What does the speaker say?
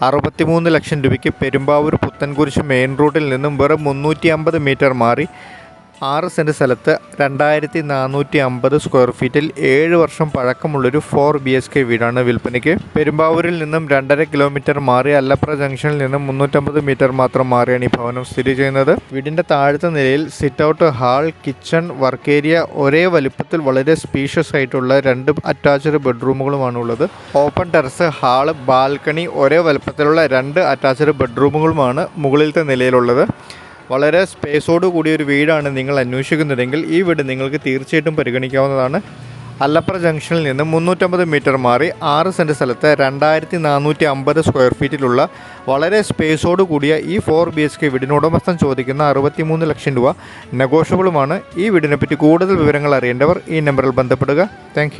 അറുപത്തിമൂന്ന് ലക്ഷം രൂപയ്ക്ക് പെരുമ്പാവൂർ പുത്തൻകുരിശ് മെയിൻ റോഡിൽ നിന്നും വെറും മുന്നൂറ്റി അമ്പത് മീറ്റർ മാറി ആറ് സെന്റ് സ്ഥലത്ത് രണ്ടായിരത്തി നാനൂറ്റി അമ്പത് സ്ക്വയർ ഫീറ്റിൽ ഏഴ് വർഷം പഴക്കമുള്ളൊരു ഫോർ ബി എസ് കെ വീടാണ് വിൽപ്പനയ്ക്ക്. പെരുമ്പാവൂരിൽ നിന്നും രണ്ടര കിലോമീറ്റർ മാറി അല്ലപ്ര ജംഗ്ഷനിൽ നിന്നും മുന്നൂറ്റമ്പത് മീറ്റർ മാത്രം മാറിയാണ് ഈ ഭവനം സ്ഥിതി ചെയ്യുന്നത്. വീടിന്റെ താഴത്തെ നിലയിൽ sit out hall kitchen work area ഒരേ വലുപ്പത്തിൽ വളരെ സ്പീഷ്യസ് ആയിട്ടുള്ള രണ്ട് അറ്റാച്ച്ഡ് ബെഡ്റൂമുകളുമാണ് ഉള്ളത് ഓപ്പൺ ടെറസ് ഹാൾ ബാൽക്കണി ഒരേ വലുപ്പത്തിലുള്ള രണ്ട് അറ്റാച്ച്ഡ് ബെഡ്റൂമുകളുമാണ് മുകളിലത്തെ നിലയിലുള്ളത്. വളരെ സ്പേസോട് കൂടിയ ഒരു വീടാണ് നിങ്ങൾ അന്വേഷിക്കുന്നതെങ്കിൽ ഈ വീട് നിങ്ങൾക്ക് തീർച്ചയായിട്ടും പരിഗണിക്കാവുന്നതാണ്. അല്ലപ്ര ജംഗ്ഷനിൽ നിന്ന് മുന്നൂറ്റമ്പത് മീറ്റർ മാറി ആറ് സെന്റ് സ്ഥലത്ത് രണ്ടായിരത്തി നാനൂറ്റി അമ്പത് സ്ക്വയർ ഫീറ്റിലുള്ള വളരെ സ്പേസോട് കൂടിയ ഈ ഫോർ ബി എച്ച് കെ വീടിന് ഉടമസ്ഥൻ ചോദിക്കുന്ന അറുപത്തിമൂന്ന് ലക്ഷം രൂപ നെഗോഷ്യബിളുമാണ്. ഈ വീടിനെപ്പറ്റി കൂടുതൽ വിവരങ്ങൾ അറിയേണ്ടവർ ഈ നമ്പറിൽ ബന്ധപ്പെടുക. താങ്ക്